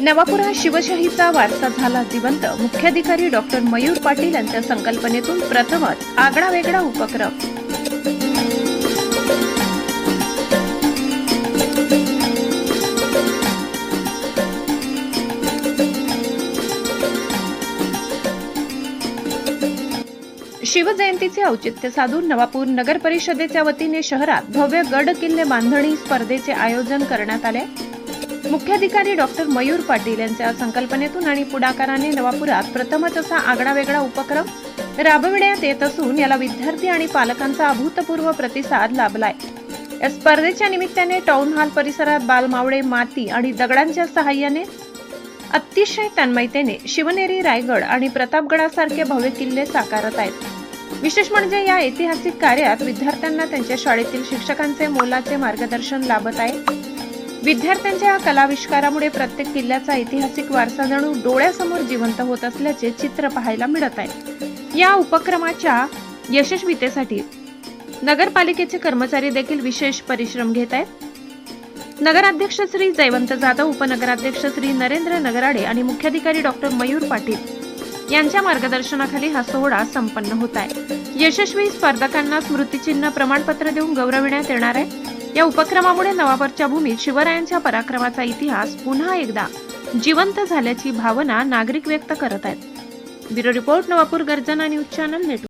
नवापुरा शिवशाहीचा वारसा झाला जिवंत मुख्याधिकारी डॉक्टर मयूर पाटील यांच्या संकल्पनेतून प्रथमच आगळा वेगळा उपक्रम. शिवजयंतीचे औचित्य साधून नवापूर नगर परिषदेच्या वतीने शहरात भव्य गड किल्ले बांधणी स्पर्धेचे आयोजन करण्यात आले. मुख्याधिकारी डॉक्टर मयूर पाटील यांच्या संकल्पनेतून आणि पुढाकाराने नवापुरात प्रथमच असा आगळावेगळा उपक्रम राबविण्यात येत असून याला विद्यार्थी आणि पालकांचा अभूतपूर्व प्रतिसाद लाभलाय. या स्पर्धेच्या निमित्ताने टाउन हॉल परिसरात बालमावळे माती आणि दगडांच्या सहाय्याने अतिशय तन्मयतेने शिवनेरी रायगड आणि प्रतापगडासारखे भव्य किल्ले साकारत आहेत. विशेष म्हणजे या ऐतिहासिक कार्यात विद्यार्थ्यांना त्यांच्या शाळेतील शिक्षकांचे मोलाचे मार्गदर्शन लाभत आहे. विद्यार्थ्यांच्या या कलाविष्कारामुळे प्रत्येक किल्ल्याचा ऐतिहासिक वारसा जणू डोळ्यासमोर जिवंत होत असल्याचे चित्र पाहायला मिळत आहे. या उपक्रमाच्या यशस्वीतेसाठी नगरपालिकेचे कर्मचारी देखील विशेष परिश्रम घेत आहेत. नगराध्यक्ष श्री जयवंत जाधव उपनगराध्यक्ष श्री नरेंद्र नगराडे आणि मुख्याधिकारी डॉक्टर मयूर पाटील यांच्या मार्गदर्शनाखाली हा सोहळा संपन्न होत आहे. यशस्वी स्पर्धकांना स्मृतिचिन्ह प्रमाणपत्र देऊन गौरविण्यात येणार आहे. या उपक्रमामुळे नवापूरच्या भूमीत शिवरायांच्या पराक्रमाचा इतिहास पुन्हा एकदा जिवंत झाल्याची भावना नागरिक व्यक्त करत आहेत. ब्युरो रिपोर्ट नवापूर गर्जना न्यूज चॅनल नेटवर्क.